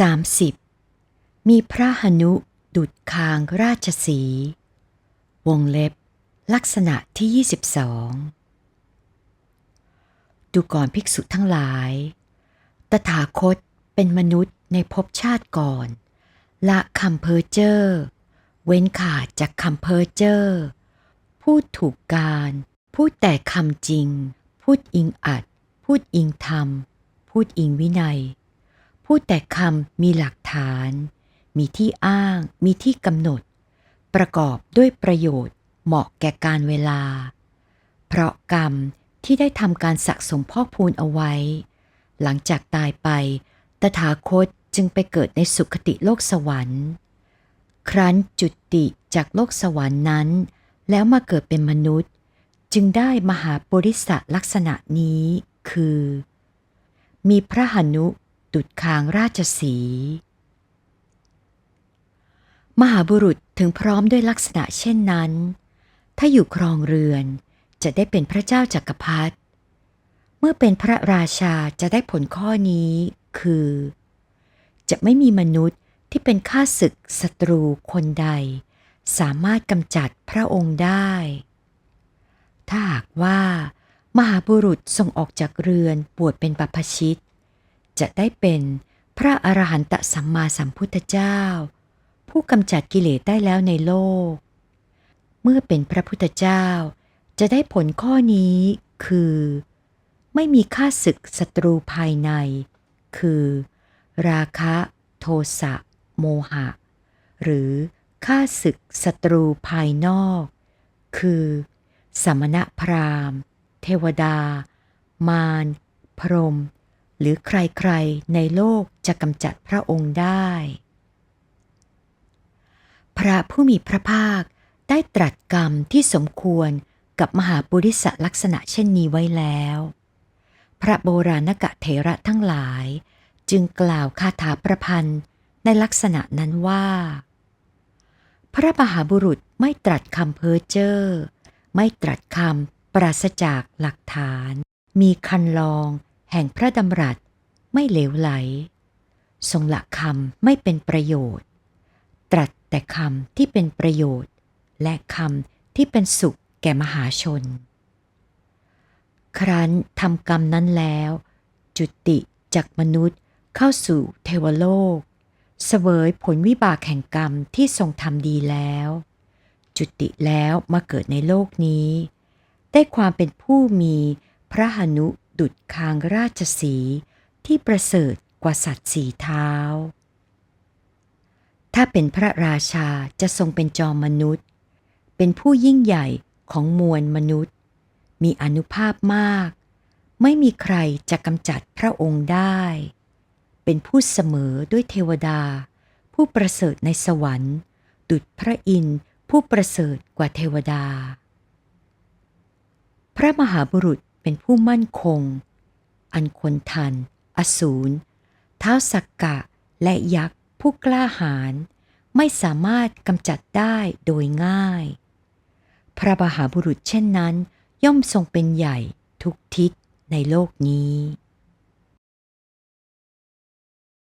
30. มีพระหนุดุดคางราชสี วงเล็บ ลักษณะที่ 22 ดูก่อนภิกษุทั้งหลาย ตถาคตเป็นมนุษย์ในภพชาติก่อน ละคำเพอเจอเว้นขาดจากคำเพอเจอพูดถูกการ พูดแต่คำจริง พูดอิงอัด พูดอิงธรรม พูดอิงวินัย พูดแต่คำมีหลักฐาน มีที่อ้าง มีที่กำหนด ประกอบด้วยประโยชน์เหมาะแก่การเวลา เพราะกรรมที่ได้ทำการสะสมพ่อพูนเอาไว้ หลังจากตายไป ตถาคตจึงไปเกิดในสุคติโลกสวรรค์ ครั้นจุติจากโลกสวรรค์นั้น แล้วมาเกิดเป็นมนุษย์ จึงได้มหาปริสะลักษณะนี้คือ มีพระหนุ ดุดคางราชสี มหาบุรุษถึงพร้อมด้วยลักษณะเช่นนั้น ถ้าอยู่ครองเรือนจะได้เป็นพระเจ้าจากักรพรรดิ เมื่อเป็นพระราชาจะได้ผลข้อนี้คือ จะไม่มีมนุษย์ที่เป็นข้าศึกศัตรูคนใด สามารถกำจัดพระองค์ได้ ถ้าหากว่า มหาบุรุษส่งออกจากเรือนบวชเป็นปัพชิต จะได้เป็นพระอรหันตสัมมาสัมพุทธเจ้า ผู้กำจัดกิเลสได้แล้วในโลก เมื่อเป็นพระพุทธเจ้า จะได้ผลข้อนี้คือ ไม่มีข้าศึกศัตรูภายใน คือ ราคะโทสะโมหะ หรือข้าศึกศัตรูภายนอก คือ สมณะพราหมณ์ เทวดา มาร พรหม หรือใครๆในโลกจะกำจัดพระองค์ได้ พระผู้มีพระภาคได้ตรัสกรรมที่สมควรกับมหาปุริสลักษณะเช่นนี้ไว้แล้ว พระโบราณกะเถระทั้งหลายจึงกล่าวคาถาประพันธ์ในลักษณะนั้นว่า พระมหาบุรุษไม่ตรัสคำเพ้อเจ้อ ไม่ตรัสคำปราศจากหลักฐาน มีคันลอง ห่งพระดำรัสไม่เหลวไหล ทรงละคำไม่เป็นประโยชน์ ตรัสแต่คำที่เป็นประโยชน์ และคำที่เป็นสุขแก่มหาชน ครั้นทำกรรมนั้นแล้ว จุติจากมนุษย์เข้าสู่เทวโลก เสวยผลวิบากแห่งกรรมที่ทรงทำดีแล้ว จุติแล้วมาเกิดในโลกนี้ ได้ความเป็นผู้มีพระหนุ ดุดคางราชสีที่ประเสริฐกว่าสัตว์สีเท้า ถ้าเป็นพระราชาจะทรงเป็นจอมมนุษย์ เป็นผู้ยิ่งใหญ่ของมวลมนุษย์ มีอนุภาพมาก ไม่มีใครจะกำจัดพระองค์ได้ เป็นผู้เสมอด้วยเทวดา ผู้ประเสริฐในสวรรค์ ดุจพระอินทร์ผู้ประเสริฐกว่าเทวดา พระมหาบุรุษ เป็นผู้มั่นคง อันคนทัน อสูรเท้าสักกะและยักษ์ผู้กล้าหาญไม่สามารถกำจัดได้โดยง่าย พระบาหาบุรุษเช่นนั้น ย่อมทรงเป็นใหญ่ทุกทิศในโลกนี้